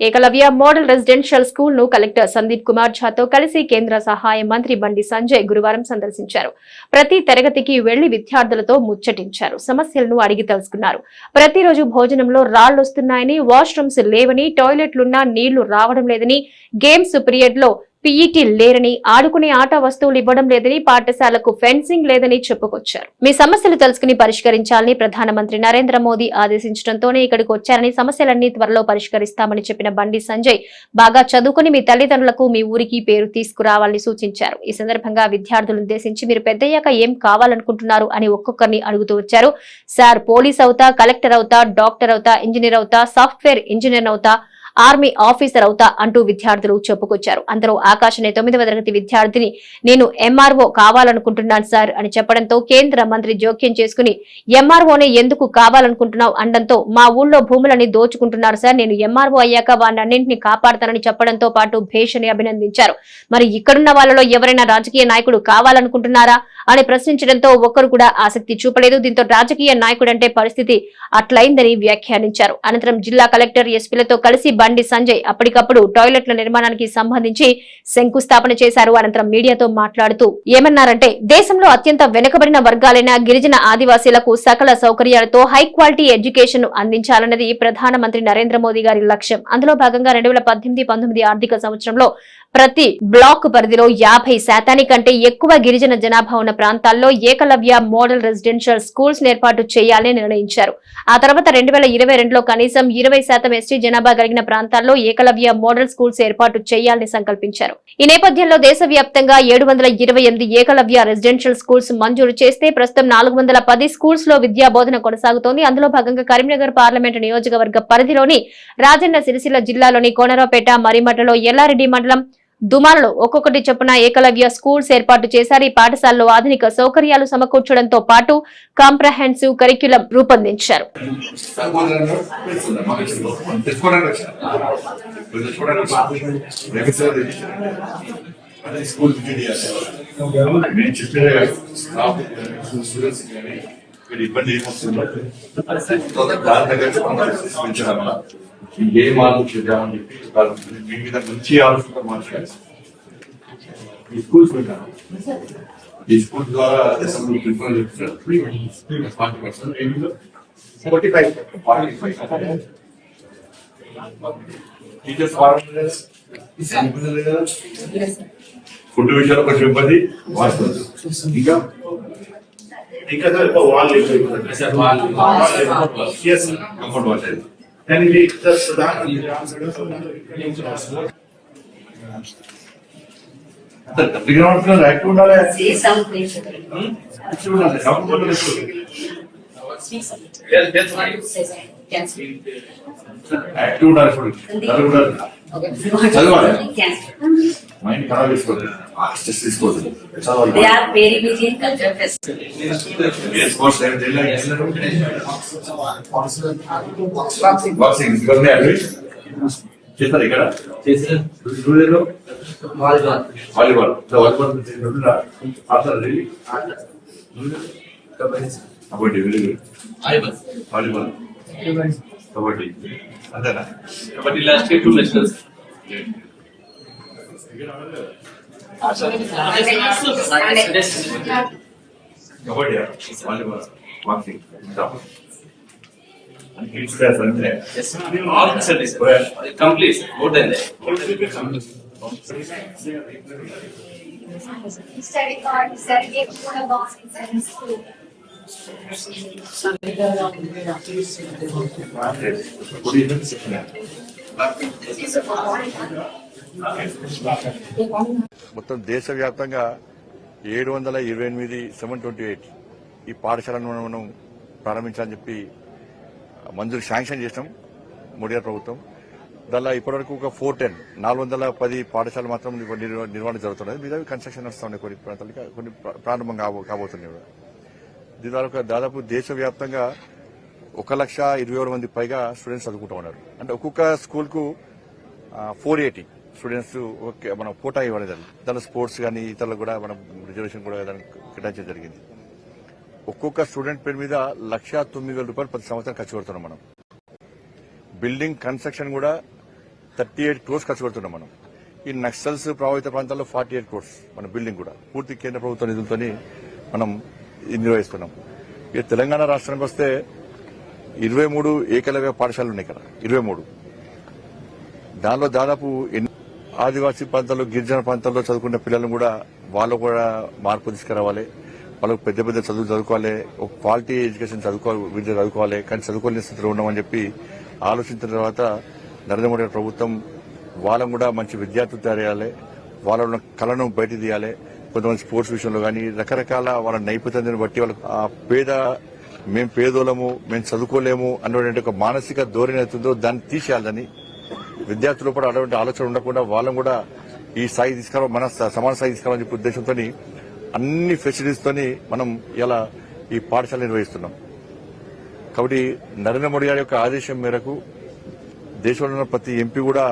Eklavya model residential స్కూల్ను collector Sandeep Kumar ఝాతో కలిసి కేంద్ర సహాయ మంత్రి బండి సంజయ్ గురువారం సందర్శించారు. ప్రతి తరగతికి వెళ్ళి విద్యార్థులతో ముచ్చటించారు. సమస్యలను అడిగి తెలుసుకున్నారు. ప్రతిరోజు భోజనంలో రాళ్ళొస్తున్నాయని వాష్రూమ్స్ లేవని టాయిలెట్లున్నా నీళ్ళు రావడం లేదని గేమ్స్ పీరియడ్లో పీఈటీ లేరని ఆడుకునే ఆట వస్తువులు ఇవ్వడం లేదని పాఠశాలకు ఫెన్సింగ్ లేదని చెప్పుకొచ్చారు. మీ సమస్యలు తెలుసుకుని పరిష్కరించాలని ప్రధానమంత్రి నరేంద్ర మోదీ ఆదేశించడంతోనే ఇక్కడికి వచ్చారని సమస్యలన్నీ త్వరలో పరిష్కరిస్తామని చెప్పిన బండి సంజయ్ బాగా చదువుకుని మీ తల్లిదండ్రులకు మీ ఊరికి పేరు తీసుకురావాలని సూచించారు. ఈ సందర్భంగా విద్యార్థులను ఉద్దేశించి మీరు పెద్దయ్యాక ఏం కావాలనుకుంటున్నారు? అని ఒక్కొక్కరిని అడుగుతూ వచ్చారు. సార్ పోలీస్ అవుతా కలెక్టర్ అవుతా డాక్టర్ అవుతా ఇంజనీర్ అవుతా సాఫ్ట్వేర్ ఇంజనీర్ అవుతా ఆర్మీ ఆఫీసర్ అవుతా అంటూ విద్యార్థులు చెప్పుకొచ్చారు. అందరూ ఆకాశ్ అనే తొమ్మిదవ తరగతి విద్యార్థిని నేను ఎంఆర్ఓ కావాలనుకుంటున్నాను సార్ అని చెప్పడంతో కేంద్ర మంత్రి జోక్యం చేసుకుని ఎంఆర్ఓనే ఎందుకు కావాలనుకుంటున్నావు? అనడంతో మా ఊళ్ళో భూములని దోచుకుంటున్నారు సార్. నేను ఎంఆర్ఓ అయ్యాక వాటన్నింటినీ కాపాడతానని చెప్పడంతో పాటు భేషని అభినందించారు. మరి ఇక్కడున్న వాళ్ళలో ఎవరైనా రాజకీయ నాయకుడు కావాలనుకుంటున్నారా? అని ప్రశ్నించడంతో ఒక్కరు కూడా ఆసక్తి చూపలేదు. దీంతో రాజకీయ నాయకుడంటే పరిస్థితి అట్లయిందని వ్యాఖ్యానించారు. అనంతరం జిల్లా కలెక్టర్ ఎస్పీలతో కలిసి బండి సంజయ్ అప్పటికప్పుడు టాయిలెట్ల నిర్మాణానికి సంబంధించి శంకుస్థాపన చేశారు. అనంతరం మీడియాతో మాట్లాడుతూ ఏమన్నారంటే దేశంలో అత్యంత వెనుకబడిన వర్గాలైన గిరిజన ఆదివాసీలకు సకల సౌకర్యాలతో హై క్వాలిటీ ఎడ్యుకేషన్ అందించాలన్నది ప్రధానమంత్రి నరేంద్ర మోదీ గారి లక్ష్యం. అందులో భాగంగా రెండు వేల పద్దెనిమిది పంతొమ్మిది ఆర్థిక సంవత్సరంలో ప్రతి బ్లాక్ పరిధిలో యాభై శాతానికంటే ఎక్కువ గిరిజన జనాభా ఉన్న ప్రాంతాల్లో ఏకలవ్య మోడల్ రెసిడెన్షియల్ స్కూల్స్ ఏర్పాటు చేయాలని నిర్ణయించారు. ఆ తర్వాత రెండు వేల ఇరవై రెండులో కనీసం ఇరవై శాతం ఎస్టీ జనాభా కలిగిన ప్రాంతాల్లో ఏకలవ్య మోడల్ స్కూల్స్ ఏర్పాటు చేయాలని సంకల్పించారు. ఈ నేపథ్యంలో దేశవ్యాప్తంగా ఏడు వందల ఇరవై ఎనిమిది ఏకలవ్య రెసిడెన్షియల్ స్కూల్స్ మంజూరు చేస్తే ప్రస్తుతం నాలుగు వందల పది స్కూల్స్లో విద్యా బోధన కొనసాగుతోంది. అందులో భాగంగా కరీంనగర్ పార్లమెంటు నియోజకవర్గ పరిధిలోని రాజన్న సిరిసిల్ల జిల్లాలోని కోనరాపేట మరిమటలో ఎల్లారెడ్డి మండలం దుమాలలో ఒక్కొక్కటి చొప్పున ఏకలవ్య స్కూల్స్ ఏర్పాటు చేశారు. ఈ పాఠశాలలో ఆధునిక సౌకర్యాలు సమకూర్చడంతో పాటు కాంప్రహెన్సివ్ కరిక్యులం రూపొందించారు. స్కూల్ నేను చెప్పేదే స్టాఫ్ స్టూడెంట్స్ కానీ మీరు ఇబ్బంది ఏమొస్తుందో దాని దగ్గర మనం పెంచడం వల్ల ఏం ఆలోచించామని చెప్పి వాళ్ళు మీ మీద మంచి ఆలోచన మాట్లాడారు ఈ స్కూల్స్ పెట్టాను ఈ స్కూల్ ద్వారా అసెంబ్లీ ప్రిన్సిపల్ చెప్తున్నారు forty percent forty five forty five teachers volunteers food విషయంలో కొంచెం ఇబ్బంది వాడుతుంది ఇంకా ఇంకా సార్ కంఫర్ట్ ఇది గ్రౌండ్ యాక్టివ్ ఉండాలి. యాక్టివ్ ఉండాలి Comfortable Say something. Cancel. Active ఉండాలి ఇప్పుడు చదువు Okay. చదవాలి. Cancel. మైండ్ ఖరాబ్ చేసుకోవద్దు స్ట్రెస్ తీసుకోవద్దు They చదవాలి are very busy in culture festival. A sports ఏం తెలియదు బాక్సింగ్ ఇవన్నీ అవి చేస్తారు ఇక్కడ స్టూడియోలో వాలీబాల్ వాలీబాల్ వాలీబాల్ ఆడతారు really? Kabaddi very good volleyball kabaddi Kabaddi. Adala. Kabaddi last year two nationals. Kabaddi, volleyball, boxing, double. And kids class, andre. Yes. All the service. Complete. More than that. He studied art, he studied it, one of boxing, and school. మొత్తం దేశవ్యాప్తంగా ఏడు వందల ఇరవై ఎనిమిది seven twenty eight ఈ పాఠశాలను మనం- ప్రారంభించాలని చెప్పి మంజూరు శాంక్షన్ చేసినాం మోడీ ప్రభుత్వం. దానిలో ఇప్పటివరకు ఒక ఫోర్ టెన్ నాలుగు వందల పది పాఠశాలలు మాత్రం నిర్వహణ జరుగుతున్నది. మీద కన్స్ట్రక్షన్ వస్తున్నాయి కొన్ని ప్రాంతాలకి కొన్ని ప్రారంభం కాబో కాబోతున్నాయి. కూడా. దాదాపు దేశవ్యాప్తంగా ఒక లక్ష ఇరవై ఏడు మంది పైగా స్టూడెంట్స్ చదువుకుంటూ ఉన్నారు. అంటే ఒక్కొక్క స్కూల్కు ఫోర్ ఎయిటీ స్టూడెంట్స్ ఓకే మనం కోటా ఇవ్వడం జరిగింది. దానిలో స్పోర్ట్స్ కానీ ఇతరులకు కూడా మనం రిజర్వేషన్ కూడా దానికి కేటాయించడం జరిగింది. ఒక్కొక్క స్టూడెంట్ పేరు మీద లక్ష తొమ్మిది వేల రూపాయలు ప్రతి సంవత్సరం ఖర్చు పెడుతున్నాం మనం. బిల్డింగ్ కన్స్ట్రక్షన్ కూడా థర్టీ ఎయిట్ క్రోర్స్ ఖర్చు పెడుతున్నాం మనం. ఈ నక్సల్స్ ప్రభావిత ప్రాంతాల్లో ఫార్టీ ఎయిట్ క్రోర్స్ మన బిల్డింగ్ కూడా. పూర్తి కేంద్ర ప్రభుత్వ నిధులతోని మనం నిర్వహిస్తున్నాం ఇక తెలంగాణ రాష్ట్రానికి వస్తే ఇరవై మూడు ఏకలవ్య పాఠశాలలు ఉన్నాయి ఇక్కడ. ఇరవై మూడు. దానిలో దాదాపు ఆదివాసీ ప్రాంతాల్లో గిరిజన ప్రాంతాల్లో చదువుకున్న పిల్లలను కూడా వాళ్ళు కూడా మార్పు తీసుకురావాలి. వాళ్ళకు పెద్ద పెద్ద చదువులు చదువుకోవాలి. ఒక క్వాలిటీ ఎడ్యుకేషన్ చదువుకోవాలి విద్య చదువుకోవాలి. కానీ చదువుకోలేని స్థితిలో ఉన్నామని చెప్పి ఆలోచించిన తర్వాత నరేంద్ర మోడీ ప్రభుత్వం వాళ్ళని కూడా మంచి విద్యార్థులు తయారు చేయాలి. వాళ్ళ కళను బయట తీయాలి. కొంతమంది స్పోర్ట్స్ విషయంలో కానీ రకరకాల వాళ్ళ నైపుణ్యాన్ని బట్టి వాళ్ళకి ఆ పేద మేము పేదోళము మేము చదువుకోలేము అన్నటువంటి ఒక మానసిక ధోరణి అవుతుందో దాన్ని తీసేయాలని విద్యార్థులు కూడా అటువంటి ఆలోచన ఉండకుండా వాళ్ళని కూడా ఈ స్థాయి తీసుకురావాలి మన సమాన స్థాయి తీసుకురావాలని చెప్పే ఉద్దేశంతో అన్ని ఫెసిలిటీస్తోని మనం ఇలా ఈ పాఠశాల నిర్వహిస్తున్నాం. కాబట్టి నరేంద్ర మోడీ గారి యొక్క ఆదేశం మేరకు దేశంలో ఉన్న ప్రతి ఎంపీ కూడా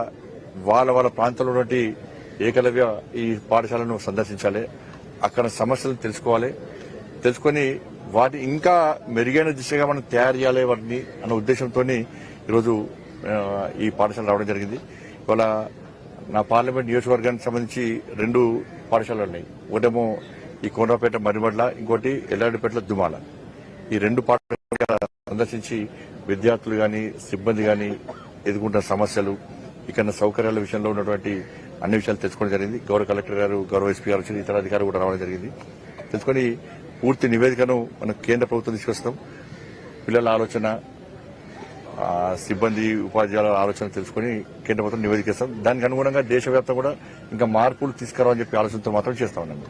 వాళ్ళ వాళ్ళ ప్రాంతంలో ఉన్నటువంటి ఏకలవ్య ఈ పాఠశాలను సందర్శించాలి. అక్కడ సమస్యలను తెలుసుకోవాలి. తెలుసుకొని వాటి ఇంకా మెరుగైన దిశగా మనం తయారు చేయాలి వాటిని అన్న ఉద్దేశంతో ఈరోజు ఈ పాఠశాల రావడం జరిగింది. ఇవాళ నా పార్లమెంట్ నియోజకవర్గానికి సంబంధించి రెండు పాఠశాలలు ఉన్నాయి. ఒకటేమో ఈ కోనరాపేట మరిమడ్ల ఇంకోటి ఎల్లాడిపేటల దుమాల. ఈ రెండు పాఠశాల సందర్శించి విద్యార్థులు కానీ సిబ్బంది కానీ ఎదుర్కొంటున్న సమస్యలు ఇక్కడ సౌకర్యాల విషయంలో ఉన్నటువంటి అన్ని విషయాలు తెలుసుకోవడం జరిగింది. గౌరవ కలెక్టర్ గారు గౌరవ ఎస్పీ గారు వచ్చిన ఇతర అధికారులు కూడా రావడం జరిగింది. తెలుసుకొని పూర్తి నివేదికను మనం కేంద్ర ప్రభుత్వం తీసుకొస్తాం. పిల్లల ఆలోచన సిబ్బంది ఉపాధ్యాయుల ఆలోచన తెలుసుకొని కేంద్ర ప్రభుత్వం నివేదిక ఇస్తాం. దానికి అనుగుణంగా దేశవ్యాప్తంగా కూడా ఇంకా మార్పులు తీసుకురావాలని చెప్పి ఆలోచనతో మాత్రం చేస్తా ఉన్నాం.